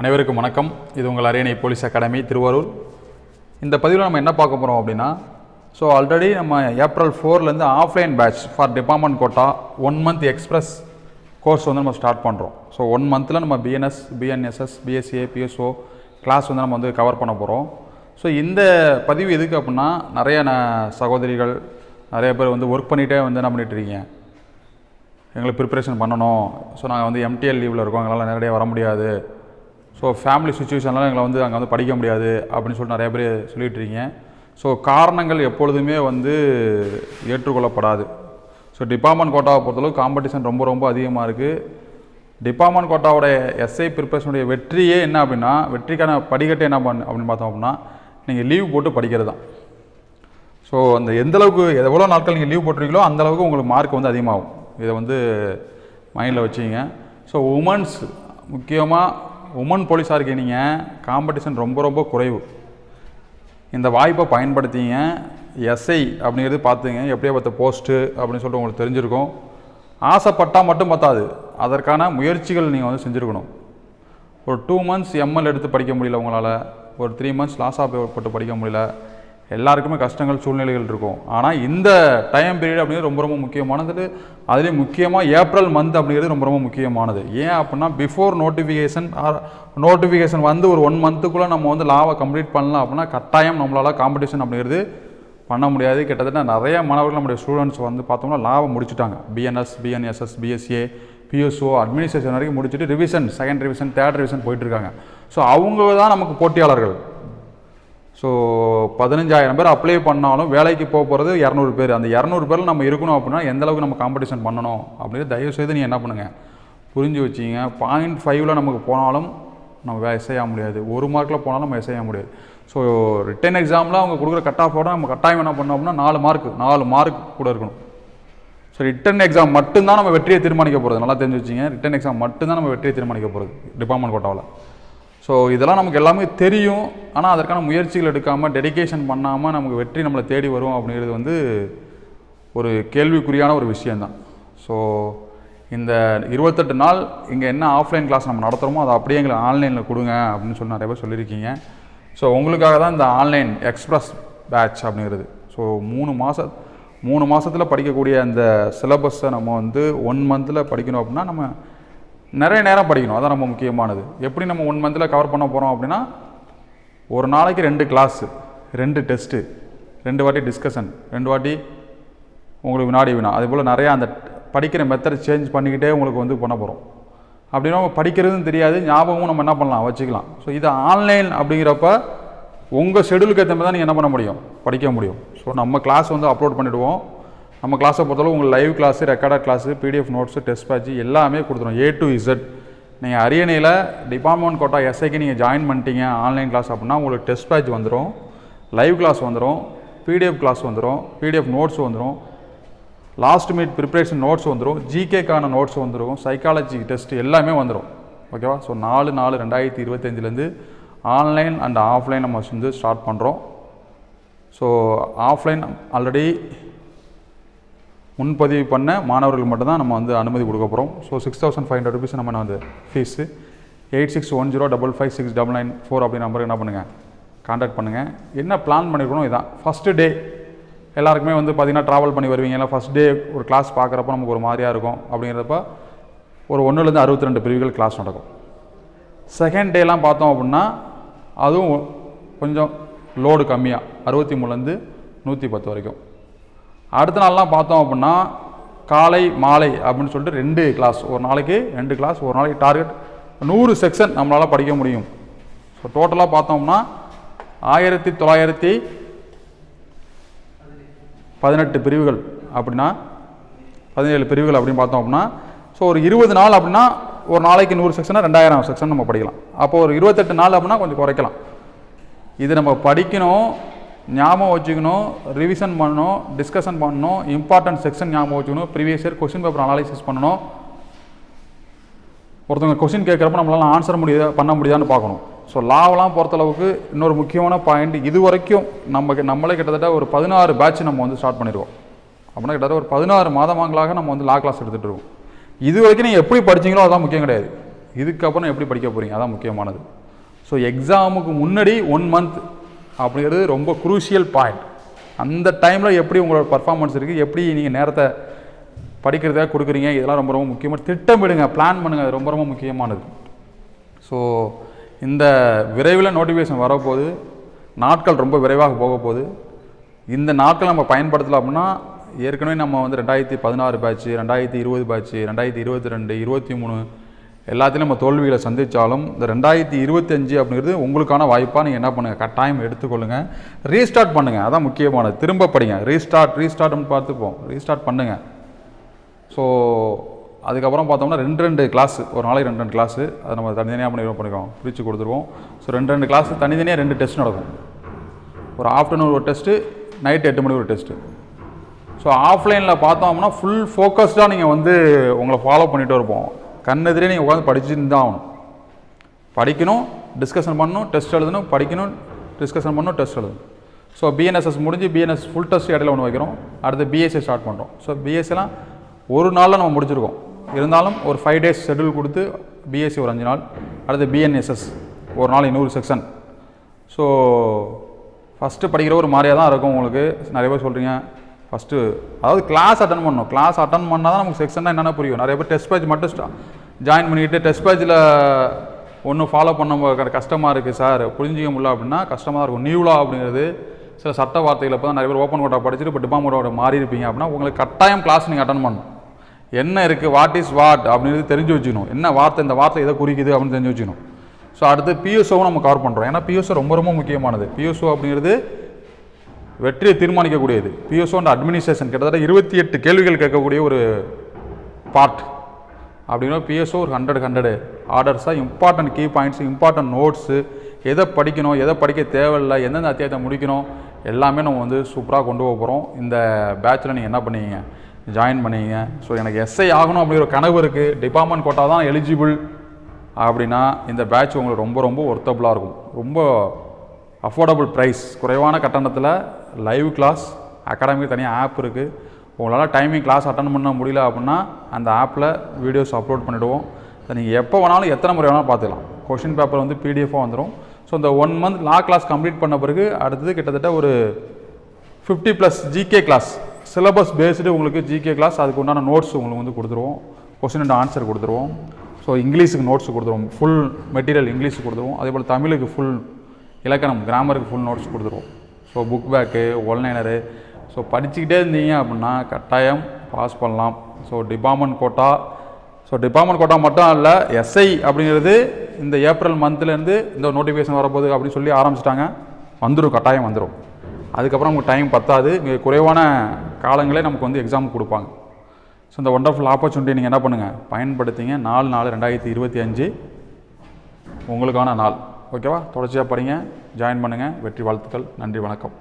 அனைவருக்கும் வணக்கம். இது உங்கள் அரியணை போலீஸ் அகாடமி திருவாரூர். இந்த பதிவில் நம்ம என்ன பார்க்க போகிறோம் அப்படின்னா ஸோ ஆல்ரெடி நம்ம April ஃபோர்லேருந்து offline batch for department quota one month express course வந்து நம்ம ஸ்டார்ட் பண்ணுறோம் ஸோ ஒன் மந்தில் நம்ம BNS BNSS BSCA BSO class வந்து நம்ம வந்து கவர் பண்ண போகிறோம் ஸோ இந்த பதிவு எதுக்கு அப்படின்னா நிறைய ந சகோதரிகள் நிறைய பேர் வந்து ஒர்க் பண்ணிகிட்டே வந்து என்ன பண்ணிகிட்ருக்கீங்க எங்களுக்கு ப்ரிப்பரேஷன் பண்ணணும். ஸோ நாங்கள் வந்து எம்டிஎல் லீவில் இருக்கோம். எங்களால் நேரடியாக வர முடியாது. ஸோ ஃபேமிலி சுச்சுவேஷன்லாம் எங்களை வந்து அங்கே வந்து படிக்க முடியாது அப்படின்னு சொல்லிட்டு நிறைய பேர் சொல்லிகிட்டு இருக்கீங்க. ஸோ காரணங்கள் எப்பொழுதுமே வந்து ஏற்றுக்கொள்ளப்படாது. ஸோ டிபார்ட்மெண்ட் கோட்டாவை பொறுத்தளவு காம்படிஷன் ரொம்ப ரொம்ப அதிகமாக இருக்குது டிபார்ட்மெண்ட் கோட்டாவோட எஸ்ஐ ப்ரிப்பரேஷனுடைய வெற்றியே என்ன அப்படின்னா வெற்றிக்கான படிக்கட்டு என்ன பண்ண அப்படின்னு பார்த்தோம் அப்படின்னா நீங்கள் லீவ் போட்டு படிக்கிறது தான். ஸோ அந்த எந்த அளவுக்கு எவ்வளோ நாட்கள் நீங்கள் லீவ் போட்டிருக்கீங்களோ அந்தளவுக்கு உங்களுக்கு மார்க் வந்து அதிகமாகும். இதை வந்து மைண்டில் வச்சுங்க ஸோ உமன்ஸ் முக்கியமாக உமன் போலீஸாக இருக்கீங்க நீங்கள் காம்படிஷன் ரொம்ப ரொம்ப குறைவு. இந்த வாய்ப்பை பயன்படுத்திங்க. எஸ்ஐ அப்படிங்கிறது பார்த்துங்க. எப்படியா பார்த்த போஸ்ட்டு அப்படின்னு சொல்லிட்டு உங்களுக்கு தெரிஞ்சிருக்கும். ஆசைப்பட்டால் மட்டும் பத்தாது. அதற்கான முயற்சிகள் நீங்கள் வந்து செஞ்சுருக்கணும். ஒரு டூ மந்த்ஸ் எம்எல் எடுத்து படிக்க முடியல உங்களால். ஒரு த்ரீ மந்த்ஸ் லாஸ் ஆஃப் போட்டு படிக்க முடியல. எல்லாருக்குமே கஷ்டங்கள் சூழ்நிலைகள் இருக்கும். ஆனால் இந்த டைம் பீரியட் அப்படிங்கிறது ரொம்ப ரொம்ப முக்கியமானது. அதுலேயும் முக்கியமாக ஏப்ரல் மந்த் அப்படிங்கிறது ரொம்ப ரொம்ப முக்கியமானது. ஏன் அப்படின்னா பிஃபோர் நோட்டிஃபிகேஷன் ஆர் நோட்டிஃபிகேஷன் வந்து ஒரு ஒன் மந்த்துக்குள்ளே நம்ம வந்து லாவை கம்ப்ளீட் பண்ணலாம் அப்படின்னா கட்டாயம் நம்மளால் காம்படிஷன் அப்படிங்கிறது பண்ண முடியாது. கிட்டத்தட்ட நிறைய மாணவர்கள் நம்முடைய ஸ்டூடெண்ட்ஸ் வந்து பார்த்தோம்னா லாபம் முடிச்சுட்டாங்க. BNS BNSS BSA BSO administration வரைக்கும் முடிச்சுட்டு revision second revision third revision போயிட்டுருக்காங்க ஸோ அவங்க தான் நமக்கு போட்டியாளர்கள். ஸோ பதினஞ்சாயிரம் பேர் அப்ளை பண்ணாலும் வேலைக்கு போக போகிறது இரநூறு பேர். அந்த இரநூறு பேரில் நம்ம இருக்கணும் அப்படின்னா எந்த அளவுக்கு நம்ம காம்படிஷன் பண்ணணும் அப்படின்னு தயவு செய்து நீ என்ன பண்ணுங்கள் புரிஞ்சு வச்சிங்க பாயிண்ட் ஃபைவ்ல நமக்கு போனாலும் நம்ம எஸ்ஐ முடியாது. ஒரு மார்க்கில் போனாலும் நம்ம செய்ய முடியாது. ஸோ ரிட்டன் எக்ஸாமில் அவங்க கொடுக்குற கட் ஆஃபோட நம்ம கட்டாயம் என்ன பண்ணோம் அப்படின்னா நாலு மார்க் நாலு மார்க் கூட இருக்கணும். ஸோ ரிட்டன் எக்ஸாம் மட்டும்தான் நம்ம வெற்றியை தீர்மானிக்க போகிறது நல்லா தெரிஞ்சு வச்சிங்க ரிட்டன் எக்ஸாம் மட்டும்தான் நம்ம வெற்றியை தீர்மானிக்க போகிறது டிபார்ட்மெண்ட் கோட்டாவில். ஸோ இதெல்லாம் நமக்கு எல்லாமே தெரியும். ஆனால் அதற்கான முயற்சிகள் எடுக்காமல் டெடிகேஷன் பண்ணாமல் நமக்கு வெற்றி நம்மளை தேடி வரும் அப்படிங்கிறது வந்து ஒரு கேள்விக்குறியான ஒரு விஷயந்தான் ஸோ இந்த இருபத்தெட்டு நாள் இங்கே என்ன ஆஃப்லைன் கிளாஸ் நம்ம நடத்துகிறோமோ அதை அப்படியே எங்களுக்கு ஆன்லைனில் கொடுங்க அப்படின்னு சொல்லி நிறைய பேர் சொல்லியிருக்கீங்க. ஸோ உங்களுக்காக தான் இந்த ஆன்லைன் எக்ஸ்பிரஸ் பேட்ச் அப்படிங்கிறது. ஸோ மூணு மாத மூணு மாதத்தில் படிக்கக்கூடிய அந்த சிலபஸை நம்ம வந்து ஒன் மந்தில் படிக்கணும் அப்படின்னா நம்ம நிறைய நேரம் படிக்கணும். அதான் ரொம்ப முக்கியமானது. எப்படி நம்ம ஒன் மந்தில் கவர் பண்ண போகிறோம் அப்படின்னா ஒரு நாளைக்கு ரெண்டு கிளாஸு ரெண்டு டெஸ்ட்டு ரெண்டு வாட்டி டிஸ்கஷன் ரெண்டு வாட்டி உங்களுக்கு வினாடி வினா. அதே போல் நிறையா அந்த படிக்கிற மெத்தட் சேஞ்ச் பண்ணிக்கிட்டே உங்களுக்கு வந்து பண்ண போகிறோம் அப்படின்னா நம்ம படிக்கிறதும் தெரியாது ஞாபகமும் நம்ம என்ன பண்ணலாம் வச்சுக்கலாம். ஸோ இது ஆன்லைன் அப்படிங்கிறப்ப உங்கள் ஷெடியூலுக்கு ஏற்ற மாதிரி தான் நீங்கள் என்ன பண்ண முடியும்? படிக்க முடியும். ஸோ நம்ம கிளாஸ் வந்து அப்லோட் பண்ணிவிடுவோம் நம்ம கிளாஸை பொறுத்தளவு உங்கள் live class recorded class PDF notes test batch எல்லாமே கொடுத்துரும். ஏ டு இசட் நீங்கள் அரியணையில் டிபார்ட்மெண்ட் கோட்டா எஸ்ஐக்கு நீங்கள் ஜாயின் பண்ணிட்டீங்க ஆன்லைன் கிளாஸ் அப்படின்னா உங்களுக்கு டெஸ்ட் பேட்ச் வந்துடும் லைவ் கிளாஸ் வந்துடும் பிடிஎஃப் கிளாஸ் வந்துடும் பிடிஎஃப் நோட்ஸ் வந்துடும் லாஸ்ட் மினிட் ப்ரிப்பரேஷன் நோட்ஸ் வந்துடும் ஜிகேக்கான நோட்ஸ் வந்துடும் சைக்காலஜி டெஸ்ட் எல்லாமே வந்துடும் ஓகேவா ஸோ நாலு நாலு ரெண்டாயிரத்தி இருபத்தஞ்சிலேருந்து ஆன்லைன் அண்ட் ஆஃப்லைன் நம்ம வந்து ஸ்டார்ட் பண்ணுறோம் ஸோ ஆஃப்லைன் ஆல்ரெடி முன்பதிவு பண்ண மாணவர்கள் மட்டும்தான் நம்ம வந்து அனுமதி கொடுக்க போகிறோம் so six thousand five hundred rupees நம்ம வந்து fees eight six one zero double five six double nine four அப்படி நம்பருக்கு என்ன பண்ணுங்கள் காண்டாக்ட் பண்ணுங்கள் என்ன பிளான் பண்ணியிருக்கணும் இதான். ஃபஸ்ட்டு டே எல்லாருக்குமே வந்து பார்த்திங்கன்னா ட்ராவல் பண்ணி வருவீங்க இல்லை ஃபஸ்ட் டே ஒரு கிளாஸ் பார்க்குறப்ப நமக்கு ஒரு மாதிரியாக இருக்கும். அப்படிங்கிறப்ப ஒரு ஒன்றுலேருந்து அறுபத்தி ரெண்டு பிரிவுகள் கிளாஸ் நடக்கும். செகண்ட் டேலாம் பார்த்தோம் அப்படின்னா அதுவும் கொஞ்சம் லோடு கம்மியாக அறுபத்தி மூணுலேருந்து நூற்றி பத்து வரைக்கும். அடுத்த நாள்லாம் பார்த்தோம் அப்படின்னா காலை மாலை அப்படின்னு சொல்லிட்டு ரெண்டு கிளாஸ் ஒரு நாளைக்கு ரெண்டு கிளாஸ் ஒரு நாளைக்கு டார்கெட் நூறு செக்ஷன் நம்மளால் படிக்க முடியும். ஸோ டோட்டலாக பார்த்தோம்னா ஆயிரத்தி தொள்ளாயிரத்தி பதினெட்டு பிரிவுகள் அப்படின்னா பதினேழு பிரிவுகள் அப்படின்னு பார்த்தோம் அப்படின்னா ஸோ ஒரு இருபது நாள் அப்படின்னா ஒரு நாளைக்கு நூறு செக்ஷனாக ரெண்டாயிரம் செக்ஷன் நம்ம படிக்கலாம். அப்போது ஒரு இருபத்தெட்டு நாள் அப்படின்னா கொஞ்சம் குறைக்கலாம். இது நம்ம படிக்கணும் ஞாபகம் வச்சுக்கணும் ரிவிஷன் பண்ணணும் டிஸ்கஷன் பண்ணணும் இம்பார்ட்டன்ட் செக்ஷன் ஞாபகம் வச்சுக்கணும் previous year question paper analysis பண்ணணும். ஒருத்தவங்க கொஸ்டின் கேட்குறப்ப நம்மளால் ஆன்சர் முடியுதா பண்ண முடியுதான்னு பார்க்கணும். ஸோ லாவெலாம் பொறுத்தளவுக்கு இன்னொரு முக்கியமான பாயிண்ட் இது வரைக்கும் நமக்கு நம்மளே கிட்டத்தட்ட ஒரு பதினாறு பேட்ச் நம்ம வந்து ஸ்டார்ட் பண்ணிடுவோம் அப்படின்னா கிட்டத்தட்ட ஒரு பதினாறு மாதமாங்களாக நம்ம வந்து லா கிளாஸ் எடுத்துகிட்டு இருக்கோம். இது வரைக்கும் நீங்கள் எப்படி படிச்சீங்களோ அதான் முக்கியம் கிடையாது. இதுக்கப்புறம் எப்படி படிக்க போகிறீங்க அதான் முக்கியமானது. ஸோ எக்ஸாமுக்கு முன்னாடி ஒன் மந்த் அப்படிங்கிறது ரொம்ப குரூஷியல் பாயிண்ட் அந்த டைமில் எப்படி உங்களோட பர்ஃபார்மன்ஸ் இருக்குது எப்படி நீங்கள் நேரத்தை படிக்கிறதுக்காக கொடுக்குறீங்க? இதெல்லாம் ரொம்ப ரொம்ப முக்கியமாக திட்டமிடுங்க பிளான் பண்ணுங்கள் அது ரொம்ப ரொம்ப முக்கியமானது. ஸோ இந்த விரைவில் நோட்டிஃபிகேஷன் வரப்போகுது. நாட்கள் ரொம்ப விரைவாக போக போகுது இந்த நாட்கள் நம்ம பயன்படுத்தலாம் அப்படின்னா ஏற்கனவே நம்ம வந்து ரெண்டாயிரத்தி பதினாறு பேட்ச்சு ரெண்டாயிரத்தி இருபது பேட்ச்சு ரெண்டாயிரத்தி இருபத்தி ரெண்டு இருபத்தி மூணு எல்லாத்தையும் நம்ம தோல்விகளை சந்தித்தாலும் இந்த ரெண்டாயிரத்தி இருபத்தஞ்சு அப்படிங்கிறது உங்களுக்கான வாய்ப்பாக நீங்கள் என்ன பண்ணுங்கள் கட்டாயம் எடுத்துக்கொள்ளுங்கள் ரீஸ்டார்ட் பண்ணுங்கள் அதான் முக்கியமானது. திரும்ப படிங்க. ரீஸ்டார்ட் ரீஸ்டார்ட்னு பார்த்துப்போம் ரீஸ்டார்ட் பண்ணுங்கள் ஸோ அதுக்கப்புறம் பார்த்தோம்னா ரெண்டு ரெண்டு கிளாஸ் ஒரு நாளைக்கு ரெண்டு ரெண்டு கிளாஸு அதை நம்ம தனித்தனியாக பண்ணி பண்ணிக்கோம் பிரித்து கொடுத்துருவோம். ஸோ ரெண்டு ரெண்டு கிளாஸ் தனித்தனியாக ரெண்டு டெஸ்ட் நடக்கும். ஒரு ஆஃப்டர்நூன் ஒரு டெஸ்ட்டு நைட் எட்டு மணிக்கு ஒரு டெஸ்ட்டு ஸோ ஆஃப்லைனில் பார்த்தோம்னா ஃபுல் ஃபோக்கஸ்டாக நீங்கள் வந்து உங்களை ஃபாலோ பண்ணிகிட்டு இருப்போம். கண்ணெதிரே நீங்கள் உட்காந்து படிச்சுட்டு தான் ஆகணும். படிக்கணும் டிஸ்கஷன் பண்ணணும் டெஸ்ட் எழுதணும் படிக்கணும் டிஸ்கஷன் பண்ணணும் டெஸ்ட் எழுதணும். ஸோ பிஎன்எஸ்எஸ் முடிஞ்சு பிஎன்எஸ் ஃபுல் டெஸ்ட் இடையில ஒன்று வைக்கிறோம். அடுத்து பிஎஸ்சி ஸ்டார்ட் பண்ணுறோம் ஸோ பிஎஸ்சிலாம் ஒரு நாளில் நம்ம முடிச்சிருக்கோம். இருந்தாலும் ஒரு ஃபைவ் டேஸ் ஷெட்யூல் கொடுத்து பிஎஸ்சி ஒரு அஞ்சு நாள் அடுத்து பிஎன்எஸ்எஸ் ஒரு நாள் இன்னொரு செக்ஷன் ஸோ ஃபஸ்ட்டு படிக்கிற ஒரு மாதிரியாக தான் இருக்கும் உங்களுக்கு. நிறைய பேர் சொல்கிறீங்க ஃபஸ்ட்டு அதாவது கிளாஸ் அட்டன் பண்ணணும். கிளாஸ் அட்டன் பண்ணால் தான் நமக்கு செக்ஷன் என்னென்ன புரியும். நிறைய பேர் டெஸ்ட் பேஜ் மட்டும் ஸ்டா ஜாயின் பண்ணிக்கிட்டு டெஸ்ட் பேஜில் ஒன்றும் ஃபாலோ பண்ண கஷ்டமாக இருக்குது சார். புரிஞ்சிக்க முடியல அப்படின்னா கஷ்டமாக தான் இருக்கும் நியூலா அப்படிங்கிறது சில சட்ட வார்த்தைகள் இப்போ தான் நிறைய பேர் ஓப்பன் கோட்டா படிச்சுட்டு இப்போ டிபார்ட்மெண்ட்டோட மாறி இருப்பீங்க அப்படின்னா உங்களுக்கு கட்டாயம் கிளாஸ் நீங்கள் அட்டன் பண்ணணும். என்ன இருக்குது வாட் இஸ் வாட் அப்படிங்கிறது தெரிஞ்சு வச்சுக்கணும். என்ன வார்த்தை? இந்த வார்த்தை எதை குறிக்குது? அப்படின்னு தெரிஞ்சு வச்சுக்கணும். ஸோ அடுத்து பிஎஸ்ஓவும் நம்ம கவர் பண்ணுறோம் ஏன்னா பிஎஸ்ஓ ரொம்ப ரொம்ப முக்கியமானது. பிஎஸ்ஓ அப்படிங்கிறது வெற்றியை தீர்மானிக்கக்கூடியது. பிஎஸ்ஓ அண்ட் அட்மினிஸ்ட்ரேஷன் கிட்டத்தட்ட இருபத்தி எட்டு கேள்விகள் கேட்கக்கூடிய ஒரு பார்ட் அப்படின்னா பிஎஸ்ஓ ஒரு hundred hundred ஆர்டர்ஸாக important key points important notes எதை படிக்கணும் எதை படிக்க தேவையில்லை எந்தெந்த அத்தியாயத்தை முடிக்கணும் எல்லாமே நம்ம வந்து சூப்பராக கொண்டு போக போகிறோம் இந்த பேட்சில் நீங்கள் என்ன பண்ணுவீங்க? ஜாயின் பண்ணுவீங்க. ஸோ எனக்கு எஸ்ஐ ஆகணும் அப்படிங்கிற ஒரு கனவு இருக்குது டிபார்ட்மெண்ட் கோட்டா தான் எலிஜிபிள் அப்படின்னா இந்த பேட்ச் உங்களுக்கு ரொம்ப ரொம்ப ஒர்த்தபுளாக இருக்கும். ரொம்ப அஃபோர்டபுள் ப்ரைஸ் குறைவான கட்டணத்தில் லைவ் கிளாஸ் அகாடமிக்கு தனியாக ஆப் இருக்குது உங்களால் டைமிங் கிளாஸ் அட்டன் பண்ண முடியல அப்படின்னா அந்த ஆப்பில் வீடியோஸ் அப்லோட் பண்ணிவிடுவோம் அதை நீங்கள் எப்போ வேணாலும் எத்தனை முறை வேணாலும் பார்த்துக்கலாம். கொஷின் பேப்பர் வந்து பிடிஎஃபாக வந்துடும் ஸோ இந்த ஒன் மந்த் லா கிளாஸ் கம்ப்ளீட் பண்ண பிறகு அடுத்தது கிட்டத்தட்ட ஒரு fifty plus GK class syllabus based உங்களுக்கு ஜிகே கிளாஸ் அதுக்கு உண்டான நோட்ஸ் உங்களுக்கு வந்து கொடுத்துருவோம். கொஸ்டின் அண்ட் ஆன்சர் கொடுத்துருவோம். ஸோ இங்கிலீஷுக்கு நோட்ஸ் கொடுத்துருவோம். ஃபுல் மெட்டீரியல் இங்கிலீஷ் கொடுத்துருவோம். அதே போல் தமிழுக்கு ஃபுல் இலக்கணம் கிராமருக்கு ஃபுல் நோட்ஸ் கொடுத்துருவோம். So book back one liner so படிச்சுக்கிட்டே இருந்தீங்க அப்படின்னா கட்டாயம் பாஸ் பண்ணலாம். So department quota so department quota மட்டும் இல்லை எஸ்ஐ அப்படிங்கிறது இந்த ஏப்ரல் மந்த்லேருந்து இந்த நோட்டிஃபிகேஷன் வரப்போகுது அப்படின்னு சொல்லி ஆரம்பிச்சிட்டாங்க. வந்துடும் கட்டாயம் வந்துடும் அதுக்கப்புறம் நமக்கு டைம் பத்தாது. மிக குறைவான காலங்களே நமக்கு வந்து எக்ஸாம் கொடுப்பாங்க. ஸோ இந்த ஒண்டர்ஃபுல் ஆப்பர்ச்சுனிட்டி நீங்கள் என்ன பண்ணுங்கள் பயன்படுத்திங்க. நாலு நாலு ரெண்டாயிரத்தி இருபத்தி அஞ்சு. உங்களுக்கான நாள். ஓகேவா தொடர்ச்சியாக படிங்க. ஜாயின் பண்ணுங்கள் வெற்றி வாழ்த்துக்கள். நன்றி வணக்கம்.